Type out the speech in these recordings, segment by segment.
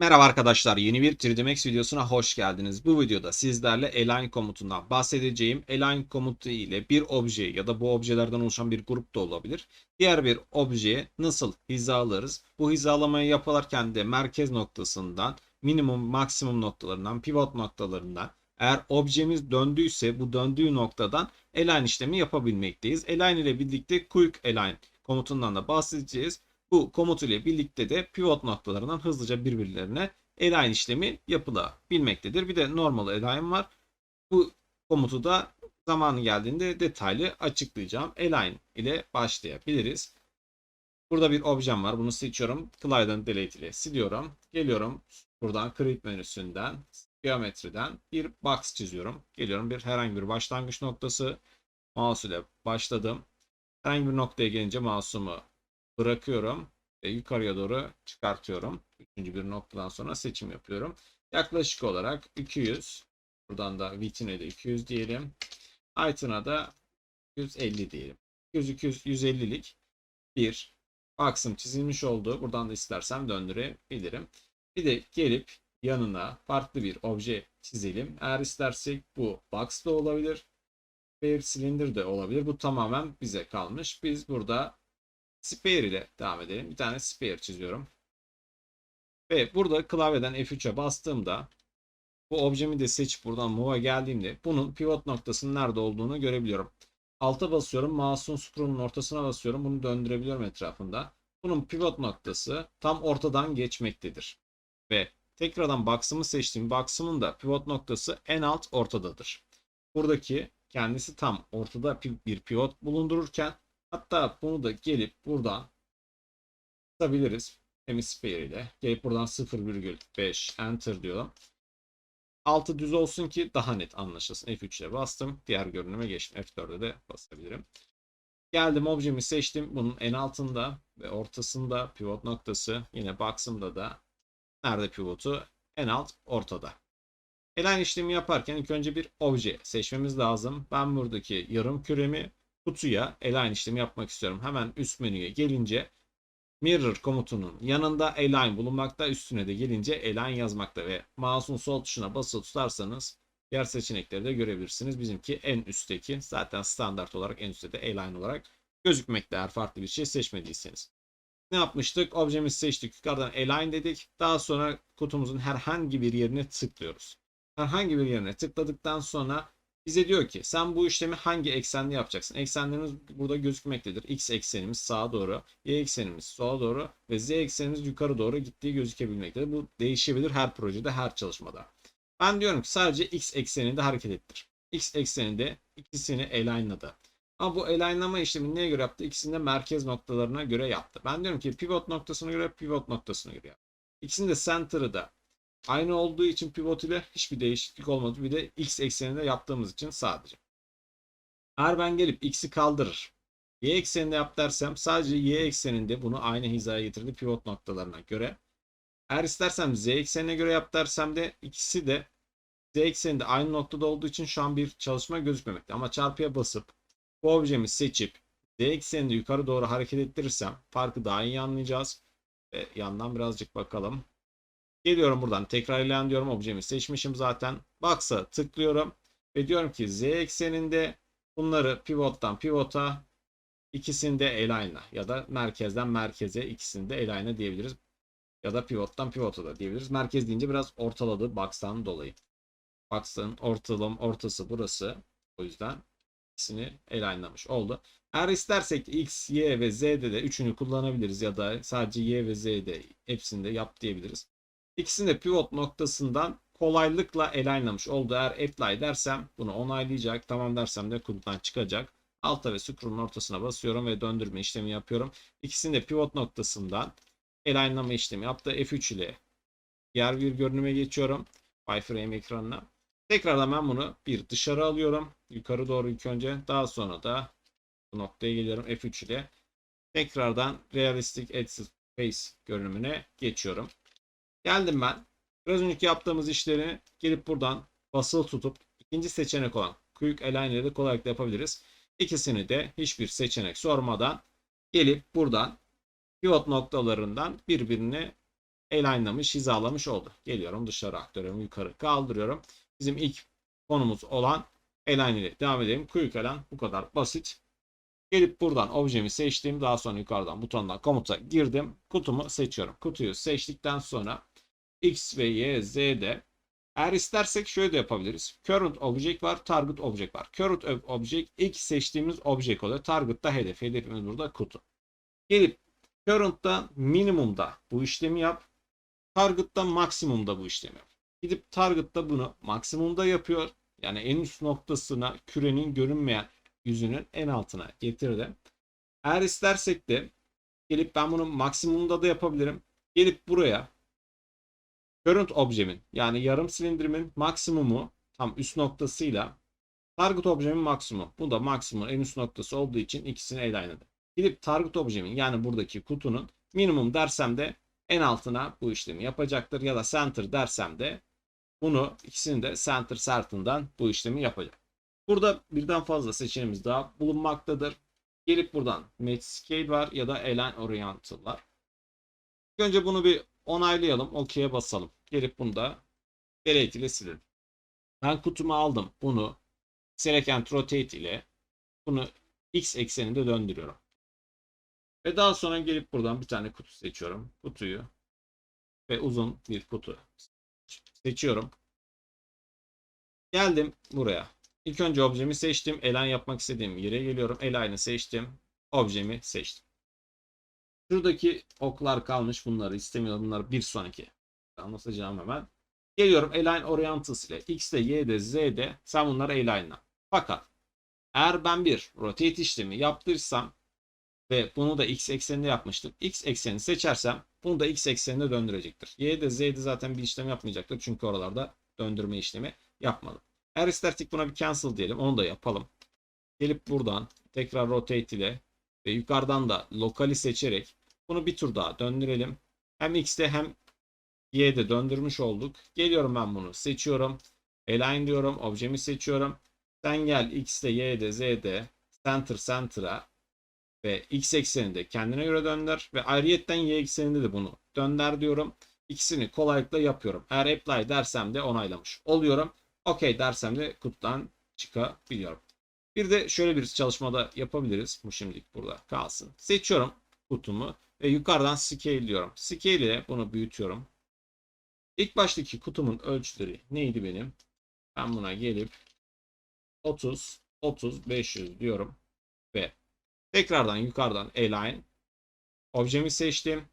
Merhaba arkadaşlar, yeni bir 3D Max videosuna hoş geldiniz. Bu videoda sizlerle align komutundan bahsedeceğim. Align komutu ile bir obje ya da bu objelerden oluşan bir grup da olabilir. Diğer bir objeye nasıl hizalarız? Bu hizalamayı yaparken de merkez noktasından, minimum maksimum noktalarından, pivot noktalarından eğer objemiz döndüyse bu döndüğü noktadan align işlemi yapabilmekteyiz. Align ile birlikte quick align komutundan da bahsedeceğiz. Bu komut ile birlikte de pivot noktalarından hızlıca birbirlerine align işlemi yapılabilmektedir. Bir de normal align var. Bu komutu da zamanı geldiğinde detaylı açıklayacağım. Align ile başlayabiliriz. Burada bir objem var. Bunu seçiyorum. Klavyeden delete ile siliyorum. Geliyorum. Buradan create menüsünden geometriden bir box çiziyorum. Geliyorum bir herhangi bir başlangıç noktası. Mouse ile başladım. Herhangi bir noktaya gelince mouse'umu bırakıyorum ve yukarıya doğru çıkartıyorum. Üçüncü bir noktadan sonra seçim yapıyorum. Yaklaşık olarak 200. Buradan da vitine de 200 diyelim. Item'a da 150 diyelim. 100 200 150'lik bir aksım çizilmiş oldu. Buradan da istersem döndürebilirim. Bir de gelip yanına farklı bir obje çizelim. Eğer istersek bu box da olabilir. Bir silindir de olabilir. Bu tamamen bize kalmış. Biz burada Spare ile devam edelim. Bir tane spare çiziyorum. Ve burada klavyeden F3'e bastığımda bu objemi de seçip buradan move'a geldiğimde bunun pivot noktasının nerede olduğunu görebiliyorum. Alta basıyorum. Mouse'un scroll'un ortasına basıyorum. Bunu döndürebiliyorum etrafında. Bunun pivot noktası tam ortadan geçmektedir. Ve tekrardan box'ımı seçtiğim box'ımın da pivot noktası en alt ortadadır. Buradaki kendisi tam ortada bir pivot bulundururken Hatta bunu da gelip buradan tutabiliriz. Hemisphere ile. Gelip buradan 0,5 enter diyorum. Altı düz olsun ki daha net anlaşılsın. F3 ile bastım. Diğer görünüme geçtim. F4'e de basabilirim. Geldim objemi seçtim. Bunun en altında ve ortasında pivot noktası. Yine box'ımda da nerede pivotu? En alt ortada. Align işlemi yaparken ilk önce bir obje seçmemiz lazım. Ben buradaki yarım küremi kutuya align işlemi yapmak istiyorum. Hemen üst menüye gelince mirror komutunun yanında align bulunmakta. Üstüne de gelince align yazmakta ve mouse'un sol tuşuna basılı tutarsanız diğer seçenekleri de görebilirsiniz. Bizimki en üstteki zaten standart olarak en üstte de align olarak gözükmekte eğer farklı bir şey seçmediyseniz. Ne yapmıştık? Objemizi seçtik. Yukarıdan align dedik. Daha sonra kutumuzun herhangi bir yerine tıklıyoruz. Herhangi bir yerine tıkladıktan sonra bize diyor ki sen bu işlemi hangi eksende yapacaksın? Eksenlerimiz burada gözükmektedir. X eksenimiz sağa doğru, Y eksenimiz sola doğru ve Z eksenimiz yukarı doğru gittiği gözükebilmektedir. Bu değişebilir her projede, her çalışmada. Ben diyorum ki sadece X ekseninde hareket ettir. X ekseninde ikisini alignladı. Ama bu alignlama işlemi neye göre yaptı? İkisini de merkez noktalarına göre yaptı. Ben diyorum ki pivot noktasına göre, pivot noktasına göre yaptı. İkisinin de center'ı da Aynı olduğu için pivot ile hiçbir değişiklik olmadı. Bir de x ekseninde yaptığımız için sadece. Eğer ben gelip x'i kaldırır. Y ekseninde yap dersem sadece y ekseninde bunu aynı hizaya getirdi pivot noktalarına göre. Eğer istersem z eksenine göre yap dersem de ikisi de z ekseninde aynı noktada olduğu için şu an bir çalışma gözükmemekte. Ama çarpıya basıp bu objemi seçip z ekseninde yukarı doğru hareket ettirirsem farkı daha iyi anlayacağız. Ve yandan birazcık bakalım. Geliyorum buradan tekrar ilan diyorum. Objemi seçmişim zaten. Box'a tıklıyorum. Ve diyorum ki Z ekseninde bunları pivottan pivota ikisinde align'a ya da merkezden merkeze ikisinde align'a diyebiliriz. Ya da pivottan pivota da diyebiliriz. Merkez deyince biraz ortaladı box'tan dolayı. Box'ın ortalım ortası burası. O yüzden ikisini align'lamış oldu. Eğer istersek X, Y ve Z'de de üçünü kullanabiliriz ya da sadece Y ve Z'de hepsinde yap diyebiliriz. İkisini de pivot noktasından kolaylıkla alignlamış oldu. Eğer apply dersem bunu onaylayacak. Tamam dersem de kutudan çıkacak. Alta ve scroll'un ortasına basıyorum ve döndürme işlemi yapıyorum. İkisini de pivot noktasından alignlama işlemi yaptı. F3 ile diğer bir görünüme geçiyorum. Wireframe ekranına. Tekrardan ben bunu bir dışarı alıyorum. Yukarı doğru ilk önce. Daha sonra da bu noktaya geliyorum F3 ile. Tekrardan Realistic Edge Face görünümüne geçiyorum. Geldim ben. Biraz önceki yaptığımız işleri gelip buradan basılı tutup ikinci seçenek olan Quick Align ile de kolaylıkla yapabiliriz. İkisini de hiçbir seçenek sormadan gelip buradan pivot noktalarından birbirini alignlamış, hizalamış oldu. Geliyorum dışarı aktörümü yukarı kaldırıyorum. Bizim ilk konumuz olan align ile devam edelim. Quick align bu kadar basit. Gelip buradan objemi seçtim. Daha sonra yukarıdan butondan komuta girdim. Kutumu seçiyorum. Kutuyu seçtikten sonra X ve Y, Z'de eğer istersek şöyle de yapabiliriz. Current object var, target object var. Current object ilk seçtiğimiz object oluyor. Target'ta hedef. Hedefimiz burada kutu. Gelip current'ta minimumda bu işlemi yap. Target'ta maksimumda bu işlemi yap. Gidip target'ta bunu maksimumda yapıyor. Yani en üst noktasına kürenin görünmeyen yüzünün en altına getirdim. Eğer istersek de gelip ben bunu maksimumda da yapabilirim. Gelip buraya current objemin yani yarım silindirimin maksimumu tam üst noktasıyla target objemin maksimum. Bu da maksimumun en üst noktası olduğu için ikisini align Gidip target objemin yani buradaki kutunun minimum dersem de en altına bu işlemi yapacaktır. Ya da center dersem de bunu ikisini de center certain'dan bu işlemi yapacak. Burada birden fazla seçeneğimiz daha bulunmaktadır. Gelip buradan Match Scale var ya da Align Oriental var. Önce bunu bir onaylayalım. OK'ye basalım. Gelip bunu da Delete ile silelim. Ben kutumu aldım. Bunu Select Rotate ile bunu X ekseninde döndürüyorum. Ve daha sonra gelip buradan bir tane kutu seçiyorum. Kutuyu ve uzun bir kutu seçiyorum. Geldim buraya. İlk önce objemi seçtim. Align yapmak istediğim yere geliyorum. Align'ı seçtim. Objemi seçtim. Şuradaki oklar kalmış. Bunları istemiyorum. Bunları bir sonraki anlatacağım hemen. Geliyorum Align Orientals ile X'de, Y'de, Z'de sen bunları align'la. Fakat eğer ben bir rotate işlemi yaptırsam ve bunu da x ekseninde yapmıştım. X eksenini seçersem bunu da x eksenine döndürecektir. Y'de Z'de zaten bir işlem yapmayacaktır. Çünkü oralarda döndürme işlemi yapmadım. Eğer istersek buna bir cancel diyelim. Onu da yapalım. Gelip buradan tekrar rotate ile ve yukarıdan da lokali seçerek bunu bir tur daha döndürelim. Hem x'te hem y'de döndürmüş olduk. Geliyorum ben bunu seçiyorum. Align diyorum. Objemi seçiyorum. Sen gel x'te, y'de, z'de center center'a ve x ekseninde kendine göre dönder ve ayrıyetten y ekseninde de bunu dönder diyorum. İkisini kolaylıkla yapıyorum. Eğer apply dersem de onaylamış oluyorum. OK dersem de kutudan çıkabiliyorum. Bir de şöyle bir çalışmada yapabiliriz. Bu şimdilik burada kalsın. Seçiyorum kutumu ve yukarıdan scale diyorum. Scale ile bunu büyütüyorum. İlk baştaki kutumun ölçüleri neydi benim? Ben buna gelip 30, 30, 500 diyorum. Ve tekrardan yukarıdan align. Objemi seçtim.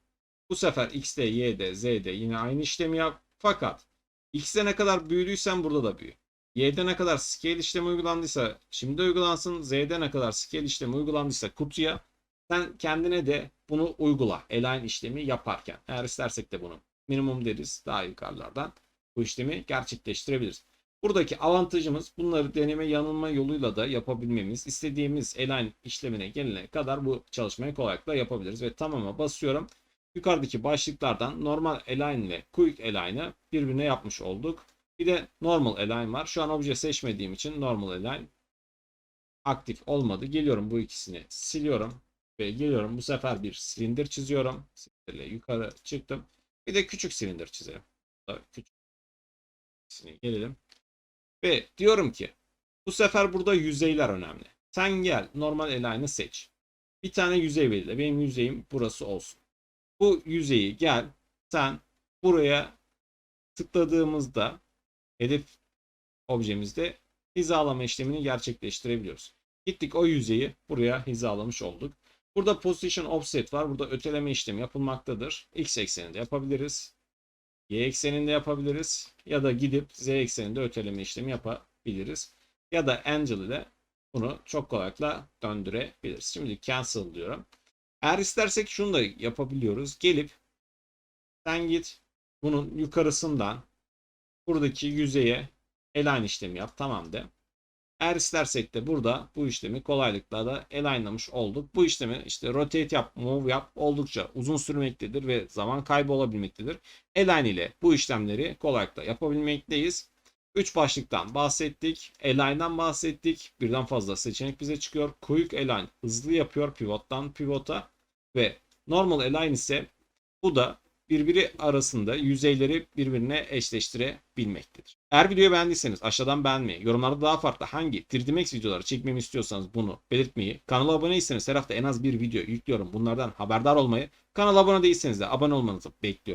Bu sefer X'de, Y'de, Z'de yine aynı işlemi yap. Fakat X'de ne kadar büyüdüysen burada da büyü. Y'de ne kadar scale işlemi uygulandıysa şimdi uygulansın. Z'de ne kadar scale işlemi uygulandıysa kutuya sen kendine de bunu uygula. Align işlemi yaparken. Eğer istersek de bunu minimum deriz. Daha yukarılardan bu işlemi gerçekleştirebiliriz. Buradaki avantajımız bunları deneme yanılma yoluyla da yapabilmemiz. İstediğimiz align işlemine gelene kadar bu çalışmayı kolaylıkla yapabiliriz. Ve tamama basıyorum. Yukarıdaki başlıklardan normal align ve quick align'ı birbirine yapmış olduk. Bir de normal align var. Şu an obje seçmediğim için normal align aktif olmadı. Geliyorum bu ikisini siliyorum ve geliyorum bu sefer bir silindir çiziyorum. Silindirle yukarı çıktım. Bir de küçük silindir çizelim. Küçük gelelim. Ve diyorum ki bu sefer burada yüzeyler önemli. Sen gel normal align'ı seç. Bir tane yüzey belirle. Benim yüzeyim burası olsun. Bu yüzeyi gel sen buraya tıkladığımızda hedef objemizde hizalama işlemini gerçekleştirebiliyoruz. Gittik o yüzeyi buraya hizalamış olduk. Burada position offset var. Burada öteleme işlemi yapılmaktadır. X ekseninde yapabiliriz. Y ekseninde yapabiliriz. Ya da gidip Z ekseninde öteleme işlemi yapabiliriz. Ya da Angel ile bunu çok kolaylıkla döndürebiliriz. Şimdi cancel diyorum. Eğer istersek şunu da yapabiliyoruz. Gelip sen git bunun yukarısından buradaki yüzeye align işlemi yap. Tamam de. Eğer istersek de burada bu işlemi kolaylıkla da alignlamış olduk. Bu işlemi işte rotate yap, move yap oldukça uzun sürmektedir ve zaman kaybı olabilmektedir. Align ile bu işlemleri kolaylıkla yapabilmekteyiz. 3 başlıktan bahsettik. Align'dan bahsettik. Birden fazla seçenek bize çıkıyor. Quick Align hızlı yapıyor pivottan pivota. Ve normal align ise bu da birbiri arasında yüzeyleri birbirine eşleştirebilmektedir. Eğer videoyu beğendiyseniz aşağıdan beğenmeyi, yorumlarda daha farklı hangi 3D Max videoları çekmemi istiyorsanız bunu belirtmeyi, kanala abone değilseniz her hafta en az bir video yüklüyorum. Bunlardan haberdar olmayı, kanala abone değilseniz de abone olmanızı bekliyorum.